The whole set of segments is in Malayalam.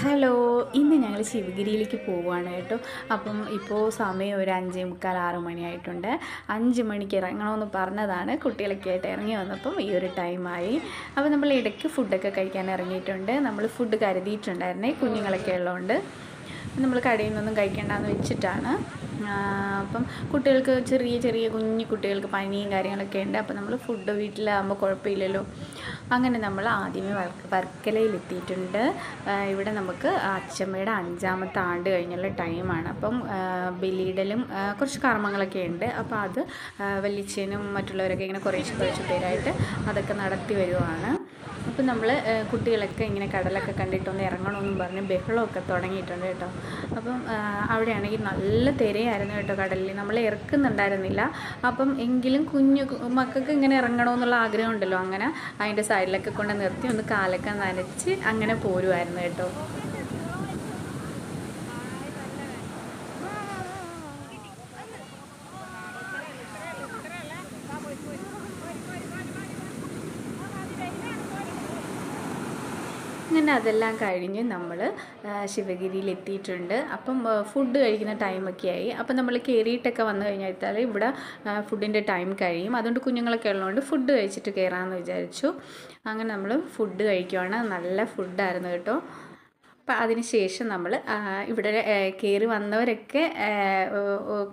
ഹലോ ഇന്ന് ഞങ്ങൾ ശിവഗിരിയിലേക്ക് പോവുകയാണ് കേട്ടോ. അപ്പം ഇപ്പോൾ സമയം ഒരു അഞ്ചേ മുക്കാൽ ആറ് മണിയായിട്ടുണ്ട്. അഞ്ച് മണിക്ക് ഇറങ്ങണമെന്ന് പറഞ്ഞതാണ്. കുട്ടികളൊക്കെ ആയിട്ട് ഇറങ്ങി വന്നപ്പം ഈ ഒരു ടൈമായി അപ്പോൾ നമ്മൾ ഇടയ്ക്ക് ഫുഡൊക്കെ കഴിക്കാൻ ഇറങ്ങിയിട്ടുണ്ട്. നമ്മൾ ഫുഡ് കരുതിയിട്ടുണ്ടായിരുന്നേ കുഞ്ഞുങ്ങളൊക്കെ ഉള്ളതുകൊണ്ട് നമ്മൾ കടയിൽ നിന്നൊന്നും കഴിക്കേണ്ടെന്ന് വെച്ചിട്ടാണ്. അപ്പം കുട്ടികൾക്ക് ചെറിയ ചെറിയ കുഞ്ഞു കുട്ടികൾക്ക് പനിയും കാര്യങ്ങളൊക്കെ ഉണ്ട്. അപ്പം നമ്മൾ ഫുഡ് വീട്ടിലാകുമ്പോൾ കുഴപ്പമില്ലല്ലോ. അങ്ങനെ നമ്മൾ ആദ്യമേ വർക്ക് വർക്കലയിൽ എത്തിയിട്ടുണ്ട് ഇവിടെ നമുക്ക് അച്ചമ്മയുടെ അഞ്ചാമത്തെ ആണ്ട് കഴിഞ്ഞുള്ള ടൈമാണ്. അപ്പം ബലിയിടലും കുറച്ച് കർമ്മങ്ങളൊക്കെ ഉണ്ട്. അപ്പോൾ അത് വലിയച്ഛനും മറ്റുള്ളവരൊക്കെ ഇങ്ങനെ കുറേശ്ശെ കുറച്ച് പേരായിട്ട് അതൊക്കെ നടത്തി വരുവാണ്. അപ്പം നമ്മൾ കുട്ടികളൊക്കെ ഇങ്ങനെ കടലൊക്കെ കണ്ടിട്ടൊന്ന് ഇറങ്ങണമെന്നും പറഞ്ഞ് ബഹളമൊക്കെ തുടങ്ങിയിട്ടുണ്ട് കേട്ടോ. അപ്പം അവിടെയാണെങ്കിൽ നല്ല തിരയായിരുന്നു കേട്ടോ കടലിൽ. നമ്മൾ ഇറക്കുന്നുണ്ടായിരുന്നില്ല. അപ്പം എങ്കിലും കുഞ്ഞു മക്കൾക്ക് ഇങ്ങനെ ഇറങ്ങണമെന്നുള്ള ആഗ്രഹം ഉണ്ടല്ലോ. അങ്ങനെ അതിന്റെ സൈഡിലൊക്കെ കൊണ്ട് നിർത്തി ഒന്ന് കാലൊക്കെ നനച്ച് അങ്ങനെ പോരുമായിരുന്നു കേട്ടോ. അങ്ങനെ അതെല്ലാം കഴിഞ്ഞ് നമ്മൾ ശിവഗിരിയിൽ എത്തിയിട്ടുണ്ട് അപ്പം ഫുഡ് കഴിക്കുന്ന ടൈമൊക്കെ ആയി. അപ്പം നമ്മൾ കയറിയിട്ടൊക്കെ വന്നു കഴിഞ്ഞാൽ ഇവിടെ ഫുഡിന്റെ ടൈം കഴിയും. അതുകൊണ്ട് കുഞ്ഞുങ്ങളൊക്കെ ഉള്ളതുകൊണ്ട് ഫുഡ് കഴിച്ചിട്ട് കയറാമെന്ന് വിചാരിച്ചു. അങ്ങനെ നമ്മൾ ഫുഡ് കഴിക്കുവാണ്. നല്ല ഫുഡായിരുന്നു കേട്ടോ. അപ്പം അതിനുശേഷം നമ്മൾ ഇവിടെ കയറി വന്നവരൊക്കെ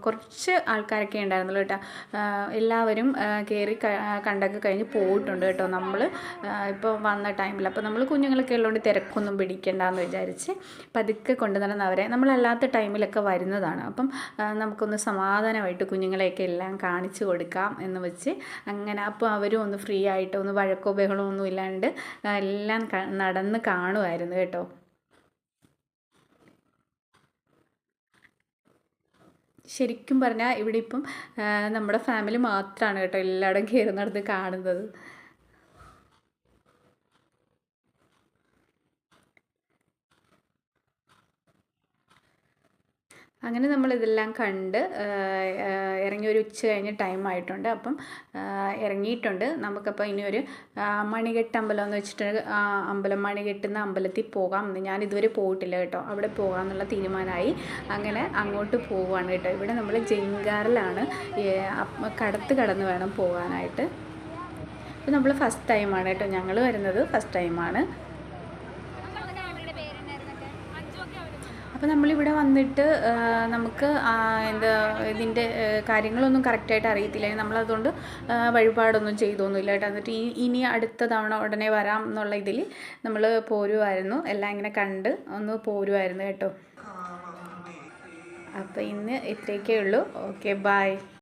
കുറച്ച് ആൾക്കാരൊക്കെ ഉണ്ടായിരുന്നല്ലോ കേട്ടോ. എല്ലാവരും കയറി കണ്ടൊക്കെ കഴിഞ്ഞ് പോയിട്ടുണ്ട് കേട്ടോ നമ്മൾ ഇപ്പോൾ വന്ന ടൈമിൽ അപ്പോൾ നമ്മൾ കുഞ്ഞുങ്ങളൊക്കെ ഉള്ളതുകൊണ്ട് തിരക്കൊന്നും പിടിക്കണ്ടെന്ന് വിചാരിച്ച് പതുക്കെ കൊണ്ടു നടന്നവരെ നമ്മളല്ലാത്ത ടൈമിലൊക്കെ വരുന്നതാണ്. അപ്പം നമുക്കൊന്ന് സമാധാനമായിട്ട് കുഞ്ഞുങ്ങളെയൊക്കെ എല്ലാം കാണിച്ചു കൊടുക്കാം എന്ന് വെച്ച് അങ്ങനെ അപ്പോൾ അവരും ഒന്ന് ഫ്രീ ആയിട്ട് ഒന്ന് വഴക്കോ ബഹളമോ ഒന്നും ഇല്ലാണ്ട് എല്ലാം നടന്ന് കാണുമായിരുന്നു കേട്ടോ. ശരിക്കും പറഞ്ഞാൽ ഇവിടെ ഇപ്പം നമ്മുടെ ഫാമിലി മാത്രമാണ് കേട്ടോ എല്ലാവരും കയറി നടന്ന് കാണുന്നത്. അങ്ങനെ നമ്മൾ ഇതെല്ലാം കണ്ട് ഇറങ്ങി ഒരു ഉച്ച കഴിഞ്ഞ് ടൈം ആയിട്ടുണ്ട് അപ്പം ഇറങ്ങിയിട്ടുണ്ട്. നമുക്കപ്പോൾ ഇനി ഒരു മണികെട്ട് അമ്പലം എന്ന് വെച്ചിട്ട് അമ്പലം മണികെട്ടുന്ന അമ്പലത്തിൽ പോകാം. എന്ന് ഞാൻ ഇതുവരെ പോയിട്ടില്ല കേട്ടോ. അവിടെ പോകാമെന്നുള്ള തീരുമാനമായി. അങ്ങനെ അങ്ങോട്ട് പോവുകയാണ് കേട്ടോ. ഇവിടെ നമ്മൾ ജങ്കാറിലാണ് കടത്ത് കടന്ന് വേണം പോകാനായിട്ട്. അപ്പോൾ നമ്മൾ ഫസ്റ്റ് ടൈമാണ് കേട്ടോ. ഞങ്ങൾ വരുന്നത് ഫസ്റ്റ് ടൈമാണ്. അപ്പോൾ നമ്മളിവിടെ വന്നിട്ട് നമുക്ക് എന്താ ഇതിന്റെ കാര്യങ്ങളൊന്നും കറക്റ്റായിട്ട് അറിയത്തില്ല. നമ്മളതുകൊണ്ട് വഴിപാടൊന്നും ചെയ്തൊന്നുമില്ല കേട്ടോ. എന്നിട്ട് ഈ ഇനി അടുത്ത തവണ ഉടനെ വരാം എന്നുള്ള ഇതിൽ നമ്മൾ പോരുമായിരുന്നു എല്ലാം ഇങ്ങനെ കണ്ട് ഒന്ന് പോരുമായിരുന്നു കേട്ടോ. അപ്പോൾ ഇന്ന് ഇത്രയൊക്കെ ഉള്ളൂ. Okay bye